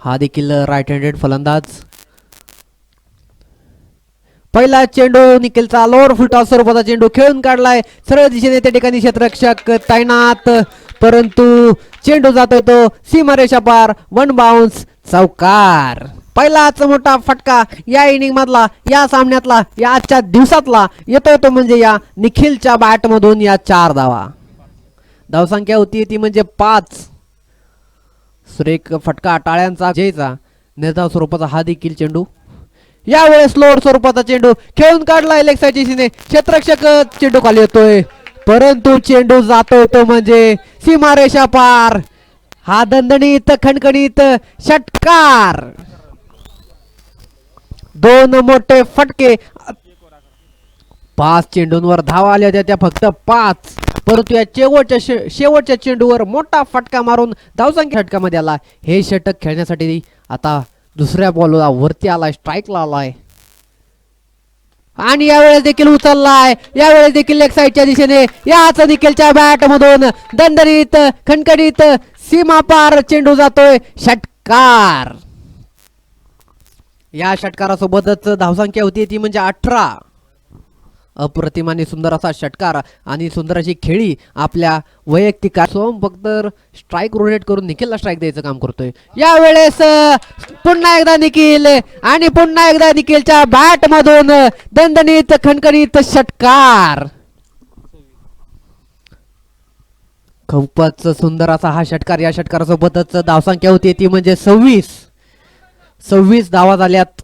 हा देखील right handed फलंदाज. पहिला चेंडू निखिलचा लोअर फुलटॉस स्वरूपाचा चेंडू खेळून काढलाय. सरळ दिशेने त्या ठिकाणी क्षेत्ररक्षक तैनात. परंतु चेंडू जातोय तो सीमारेषा पार. वन बाउन्स चौकार. पहिलाच मोठा फटका या इनिंग मधला या सामन्यातला या आजच्या दिवसातला येतोय तो म्हणजे या निखिलच्या बॅट मधून या चार धावा. धावसंख्या होती ती म्हणजे पाच. सुरेख फटका टाळ्यांचा जयचा निर्धाव स्वरूपाचा हा देखील चेंडू. यावेळेस लोअर स्वरूपाचा चेंडू खेळून काढला लेग साईडच्या क्षेत्रक्षक चेंडू खाली येतोय. परंतु चेंडू जातोय तो म्हणजे सीमारेषा पार. हा दणदणीत खणखणीत षटकार. दोन मोठे फटके. पाच चेंडूंवर धावा आल्या होत्या त्या फक्त पाच. परंतु या शेवटच्या शे- शेवटच्या चेंडूवर मोठा फटका मारून धावसंख्या षटकामध्ये आला. हे षटक खेळण्यासाठी आता दुसऱ्या बॉलला वरती आलाय स्ट्राईकला आलाय. आणि यावेळेस देखील उचललाय. यावेळेस देखील लेग साईडच्या दिशेने. याच निखिलच्या बॅट मधून दंडरीत खणखणीत सीमापार चेंडू जातोय. षटकार. या षटकारासोबतच धावसंख्या होती ती म्हणजे अठरा. अप्रतिम आणि सुंदर असा षटकार आणि सुंदर अशी खेळी आपल्या वैयक्तिक सोम फक्त स्ट्राईक रोटेट करून निखिलला स्ट्राईक द्यायचं काम करतोय. यावेळेस पुन्हा एकदा निखिल आणि पुन्हा एकदा निखिलच्या बॅट मधून दणदणीत खणखणीत षटकार. खूपच सुंदर असा हा षटकार. या षटकारासोबतच धावसंख्या होती ती म्हणजे सव्वीस. सव्वीस धावा झाल्यात.